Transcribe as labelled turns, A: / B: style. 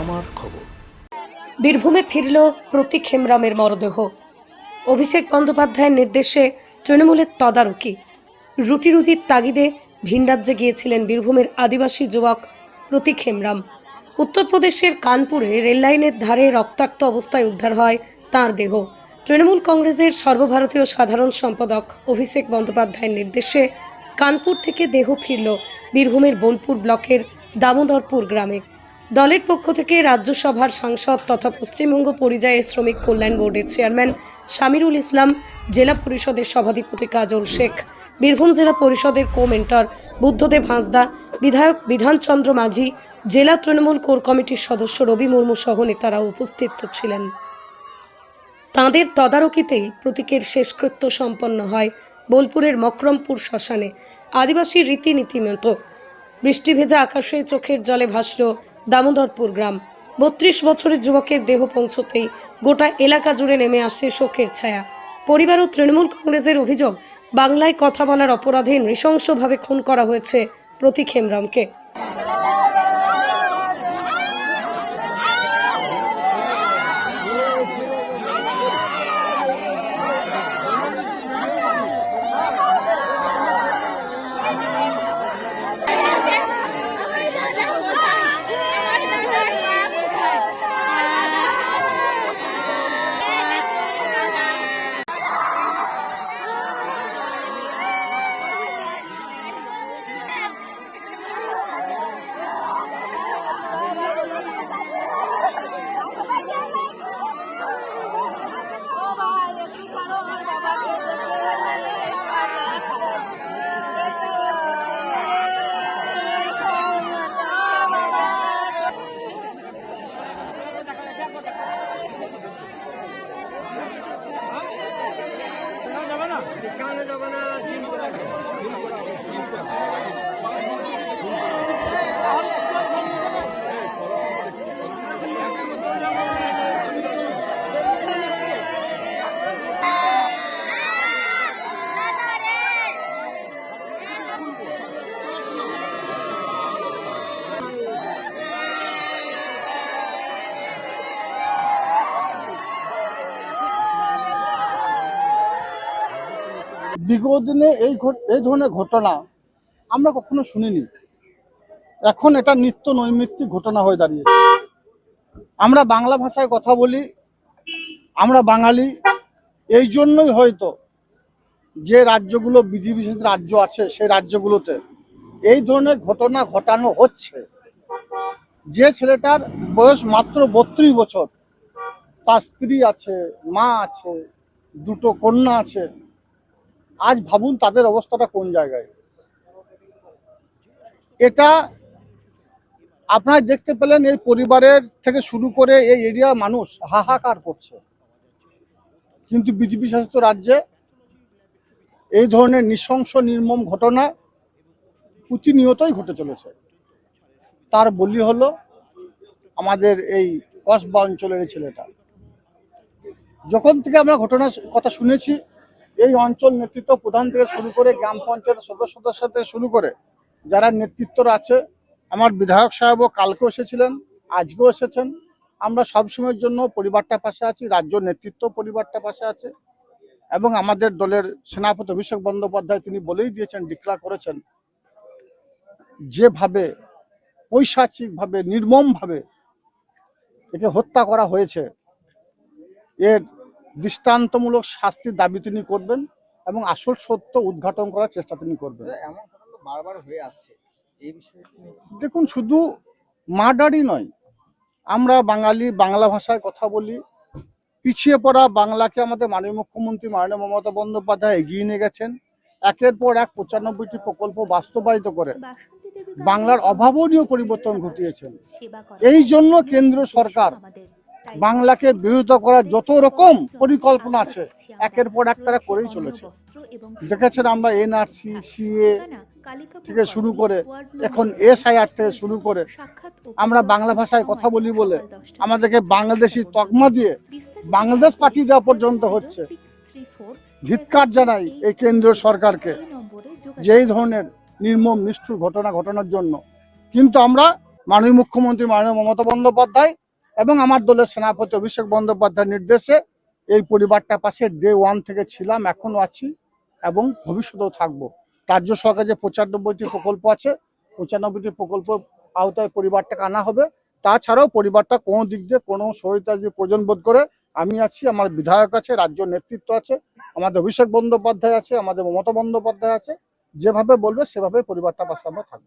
A: আমার খবর।
B: বীরভূমে ফিরল প্রতীক হেমরামের মরদেহ। অভিষেক বন্দ্যোপাধ্যায়ের নির্দেশে তৃণমূলের তদারকি। রুটি রুজির তাগিদে ভিন রাজ্যে গিয়েছিলেন বীরভূমের আদিবাসী যুবক প্রতীক হেমরাম। উত্তরপ্রদেশের কানপুরে রেললাইনের ধারে রক্তাক্ত অবস্থায় উদ্ধার হয় তার দেহ। তৃণমূল কংগ্রেসের সর্বভারতীয় সাধারণ সম্পাদক অভিষেক বন্দ্যোপাধ্যায়ের নির্দেশে কানপুর থেকে দেহ ফিরল বীরভূমের বোলপুর ব্লকের দামোদরপুর গ্রামে। দলের পক্ষ থেকে রাজ্যসভার সাংসদ তথা পশ্চিমবঙ্গ পরিযায়ী শ্রমিক কল্যাণ বোর্ডের চেয়ারম্যান শামিরুল ইসলাম, জেলা পরিষদের সভাধিপতি কাজল শেখ, বীরভূম জেলা পরিষদের কো মেন্টর বুদ্ধদেব হাঁসদা, বিধায়ক বিধানচন্দ্র মাঝি, জেলা তৃণমূল কোর কমিটির সদস্য রবি মুর্মু সহ নেতারা উপস্থিত ছিলেন। তাঁদের তদারকিতেই প্রতীকের শেষকৃত্য সম্পন্ন হয় বোলপুরের মকরমপুর শ্মশানে। আদিবাসী রীতিনীতি মতো বৃষ্টি ভেজা আকাশে চোখের জলে ভাসল দামোদরপুর গ্রাম। বত্রিশ বছরের যুবকের দেহ পৌঁছতেই গোটা এলাকা জুড়ে নেমে আসে শোকের ছায়া। পরিবার ও তৃণমূল কংগ্রেসের অভিযোগ, বাংলায় কথা বলার অপরাধে নৃশংসভাবে খুন করা হয়েছে প্রতীক হেমরামকে। Thank you.
C: বিগত দিনে এই এই ধরনের ঘটনা আমরা কখনো শুনিনি। এখন এটা নিত্য নৈমিত্তিক ঘটনা হয়ে দাঁড়িয়েছে। আমরা বাংলা ভাষায় কথা বলি, আমরা বাঙালি, এই জন্যই হয়তো যে রাজ্যগুলো বিজেপি রাজ্য আছে, সেই রাজ্যগুলোতে এই ধরনের ঘটনা ঘটানো হচ্ছে। যে ছেলেটার বয়স মাত্র বত্রিশ বছর, তার স্ত্রী আছে, মা আছে, দুটো কন্যা আছে আজ ভাবুন তাদের অবস্থাটা কোন জায়গায়। এটা আপনারা দেখতে পেলেন এই পরিবারের থেকে শুরু করে এই এরিয়ার মানুষ হাহাকার করছে। কিন্তু বিজেপি শাসিত রাজ্যে এই ধরনের নৃশংস, নির্মম ঘটনা প্রতিনিয়তই ঘটে চলেছে। তার বলি হলো আমাদের এই কসবা অঞ্চলের ছেলেটা। যখন থেকে আমরা ঘটনা কথা শুনেছি এই অঞ্চল নেতৃত্ব প্রধান থেকে শুরু করে গ্রাম পঞ্চায়েত সদস্য থেকে শুরু করে যারা নেতৃত্বরা আছে, আমার বিধায়ক সাহেবও কালকেও এসেছিলেন, আজকেও এসেছেন। আমরা সবসময়ের জন্য পরিবারটা পাশে আছি, রাজ্য নেতৃত্ব পরিবারটা পাশে আছে এবং আমাদের দলের সেনাপতি অভিষেক বন্দ্যোপাধ্যায় তিনি বলেই দিয়েছেন ডিক্লার করেছেন যেভাবে পৈশাচিকভাবে, নির্মমভাবে একে হত্যা করা হয়েছে। এর দৃষ্টান্তমূলক শাস্তির দাবি তিনি করবেন এবং আসল সত্য উদ্ঘাটন করার চেষ্টা তিনি করবেন।
D: এমন ঘটনা তো বারবার হয়ে আসছে। এই বিষয়ে
C: দেখুন শুধু মার্ডারই নয় আমরা বাঙালি বাংলা ভাষায় কথা বলি পিছিয়ে পড়া বাংলাকে আমাদের মাননীয় মুখ্যমন্ত্রী মাননীয় মমতা বন্দ্যোপাধ্যায় এগিয়ে নিয়ে গেছেন। একের পর এক পঁচানব্বইটি প্রকল্প বাস্তবায়িত করে বাংলার অভাবনীয় পরিবর্তন ঘটিয়েছেন। এই জন্য কেন্দ্র সরকার বাংলাকে বিরোধিতা করার যত রকম পরিকল্পনা আছে, একের পর এক তারা করেই চলেছে। দেখেছেন আমরা এনআরসি সিএ থেকে শুরু করে, এখন এসআইআর থেকে শুরু করে, আমরা বাংলা ভাষায় কথা বলি বলে আমাদেরকে বাংলাদেশি তকমা দিয়ে বাংলাদেশ পাঠিয়ে দেওয়া পর্যন্ত হচ্ছে। ধিৎকার জানাই এই কেন্দ্রীয় সরকারকে যেই ধরনের নির্মম, নিষ্ঠুর ঘটনা ঘটানোর জন্য। কিন্তু আমরা মাননীয় মুখ্যমন্ত্রী মাননীয় মমতা বন্দ্যোপাধ্যায় এবং আমার দলের সেনাপতি অভিষেক বন্দ্যোপাধ্যায়ের নির্দেশে এই পরিবারটা পাশে ডে ওয়ান থেকে ছিলাম এখনও আছি এবং ভবিষ্যতেও থাকব। রাজ্য সরকার যে পঁচানব্বইটি প্রকল্প আছে, পঁচানব্বইটি প্রকল্প আওতায় পরিবারটাকে আনা হবে। তাছাড়াও পরিবারটা কোনো দিক দিয়ে কোনো সহায়তা যদি প্রয়োজন বোধ করে, আমি আছি, আমার বিধায়ক আছে, রাজ্য নেতৃত্ব আছে, আমাদের অভিষেক বন্দ্যোপাধ্যায় আছে, আমাদের মমতা বন্দ্যোপাধ্যায় আছে, যেভাবে বলবে সেভাবে পরিবারটা পাশে আমরা থাকব।